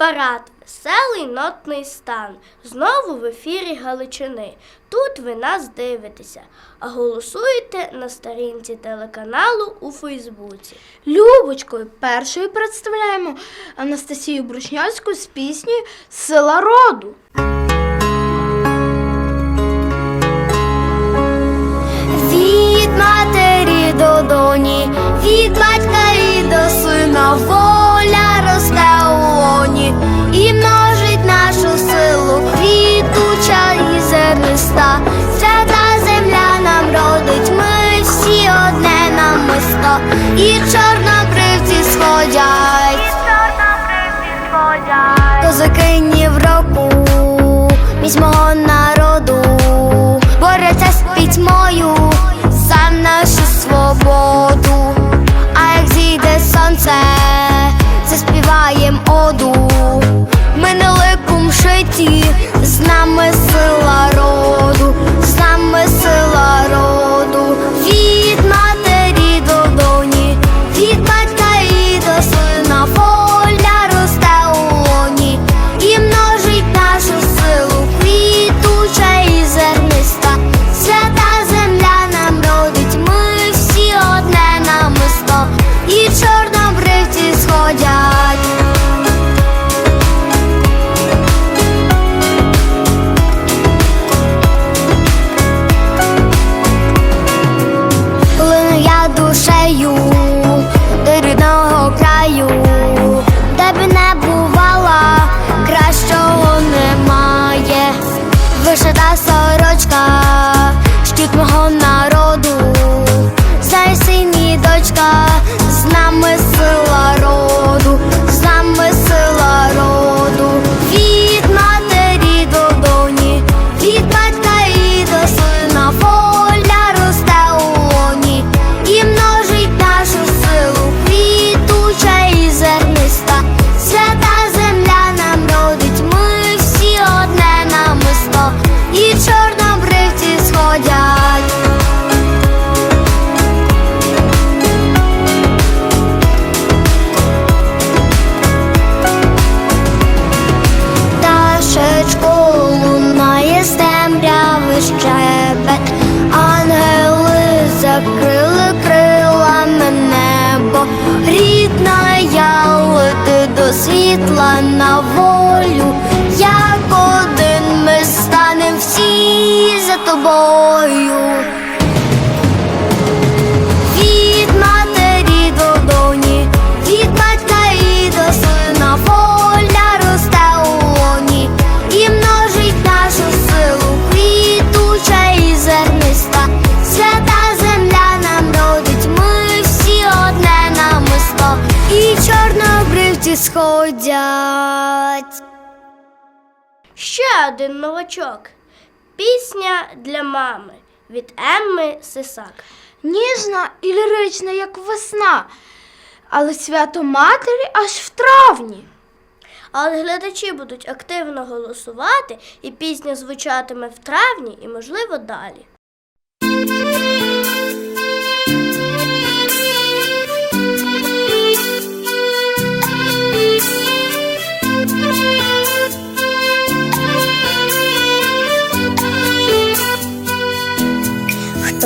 Хіт-парад, веселий нотний стан. Знову в ефірі Галичини. Тут ви нас дивитеся, а голосуєте на сторінці телеканалу у Фейсбуці. Любочкою першою представляємо Анастасію Брушнявську з піснею Сила роду. Від матері до доні, від батька і чорнобривці 可是打扫 сходять. Лунає з темряви ангели закрили крилами небо, рідна я до світла на волю, тобою. Від матері до від батька і до сина воля росте у і множить нашу силу, квітуча і зерниста. Свята земля нам родить, ми всі одне намисто, і чорнобривці сходять. Ще один новачок. Пісня для мами від Емми Сисак. Ніжна і лірична, як весна, але свято матері аж в травні. Але глядачі будуть активно голосувати, і пісня звучатиме в травні і, можливо, далі.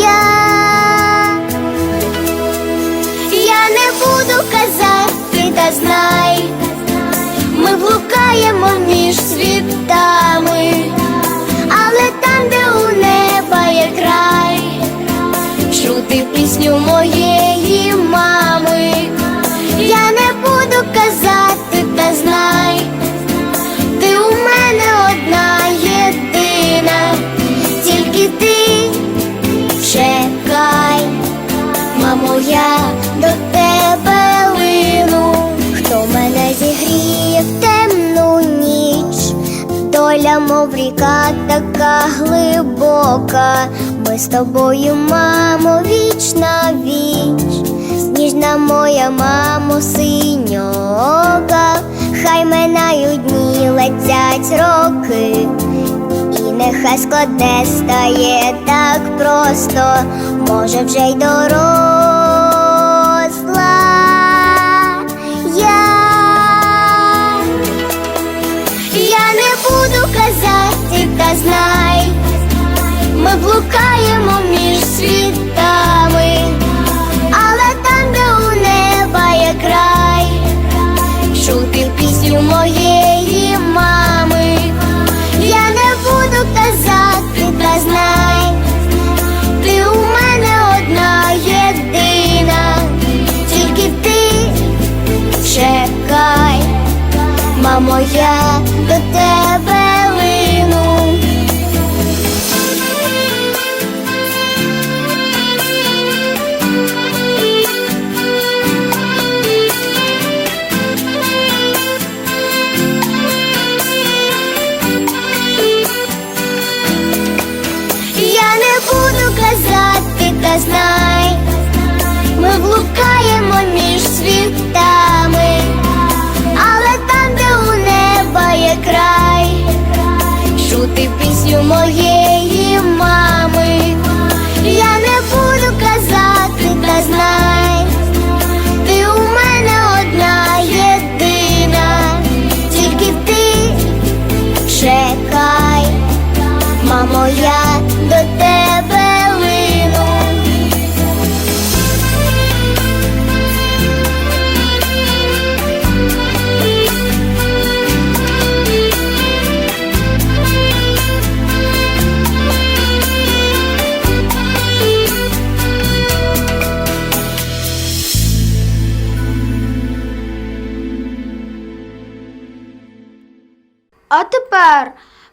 Я, я не буду казати, та знай, ми блукаємо між світами, але там, де у неба є край, чути пісню моєї мамо, я до тебе лину, хто мене зігріє в темну хвиля, мов ріка, така глибока. Ми з тобою, мамо, віч на віч. Сніжна моя мамо, синьока, хай минають дні, летять роки. Нехай складне стає так просто, може вже й доросла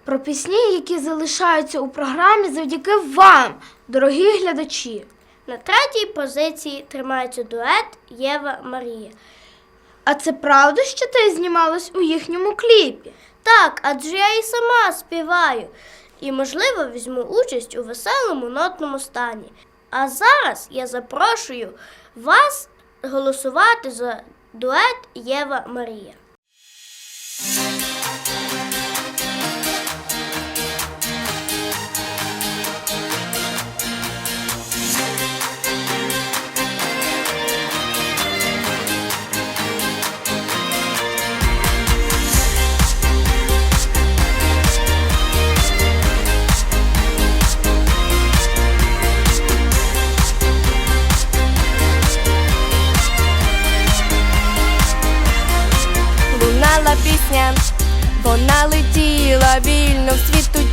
про пісні, які залишаються у програмі завдяки вам, дорогі глядачі. На третій позиції тримається дует Єва Марія. А це правда, що ти знімалась у їхньому кліпі? Так, адже я і сама співаю. І, можливо, візьму участь у веселому нотному стані. А зараз я запрошую вас голосувати за дует Єва Марія.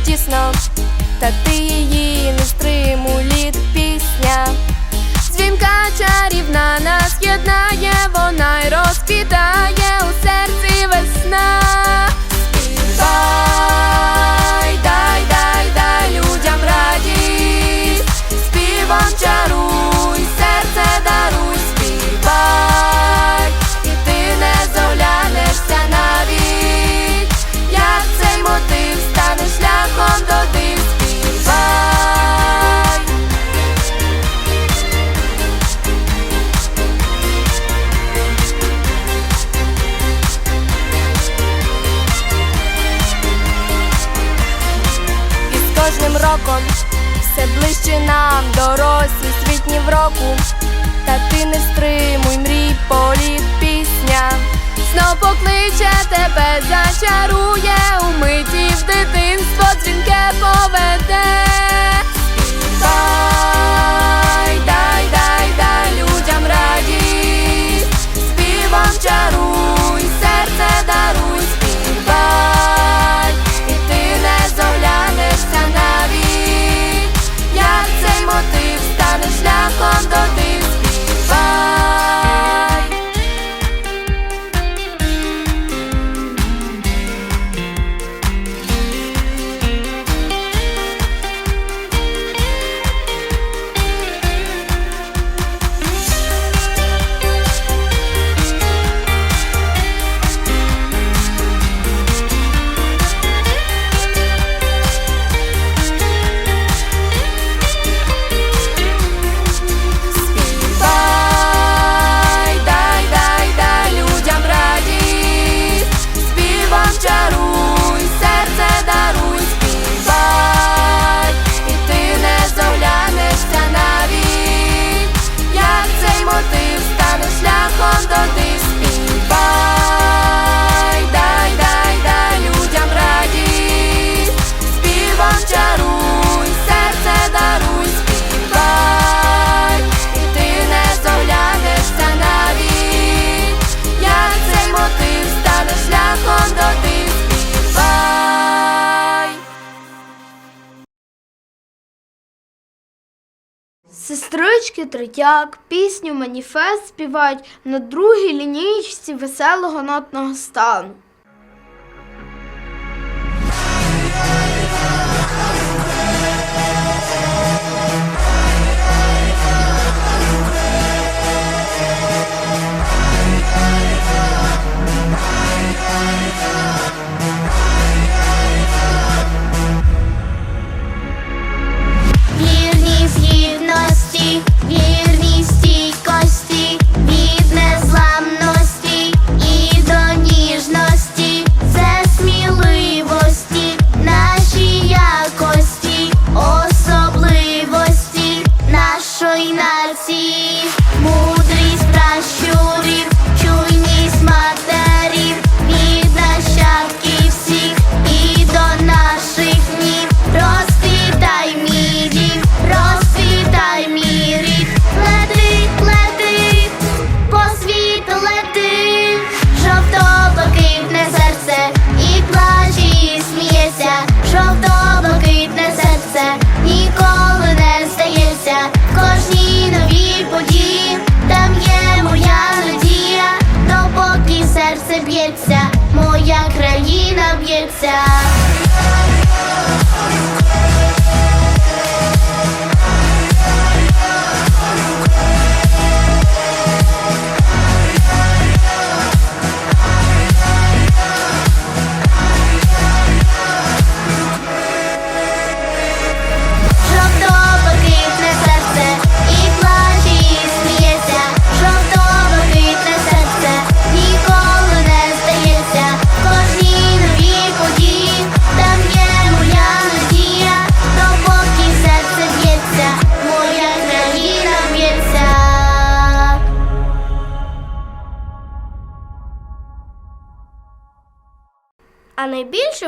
Тісно, та ти її не стриму літ пісня. Дзвінка чарівна нас єднає, вона й розквітає кожним роком все ближче нам дорослі світні в року. Та ти не стримуй мрій політ пісня. Знов покличе тебе, зачарує у миті в дитинство дзвінке поведе. Дай, дай, дай людям радість, співом чаруй, третяк, пісню, маніфест співають на другій лінійці веселого нотного стану.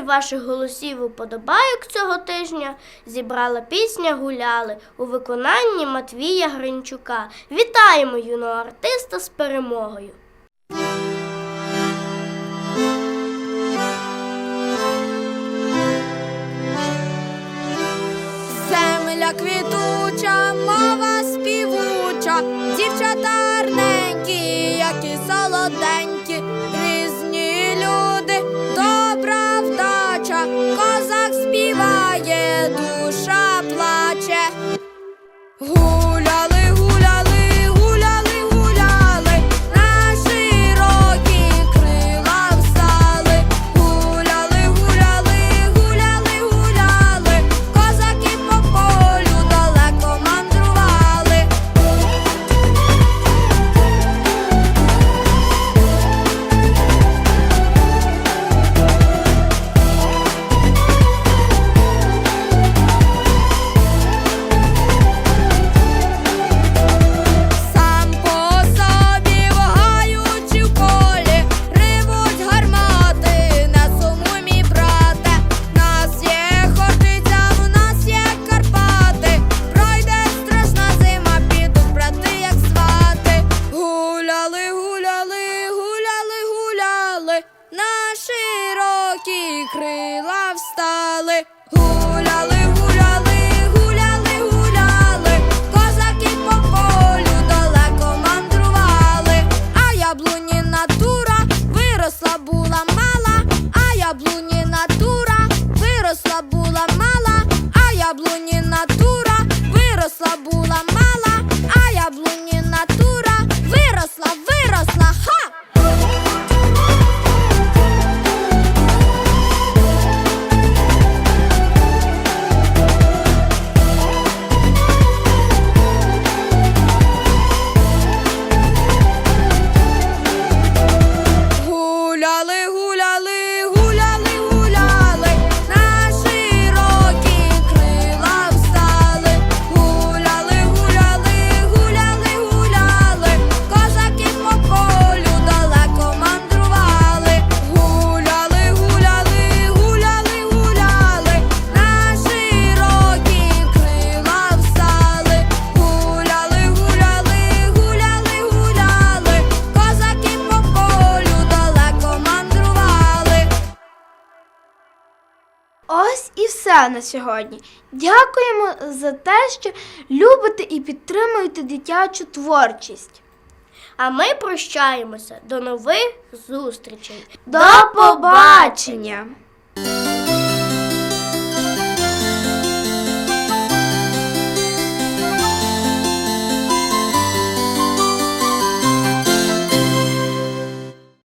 ваших голосів уподобайок цього тижня зібрала пісня Гуляли у виконанні Матвія Гринчука. Вітаємо юного артиста з перемогою! Земля квітуча, мова співуча, дівчата. І все на сьогодні. Дякуємо за те, що любите і підтримуєте дитячу творчість. А ми прощаємося. До нових зустрічей. До побачення!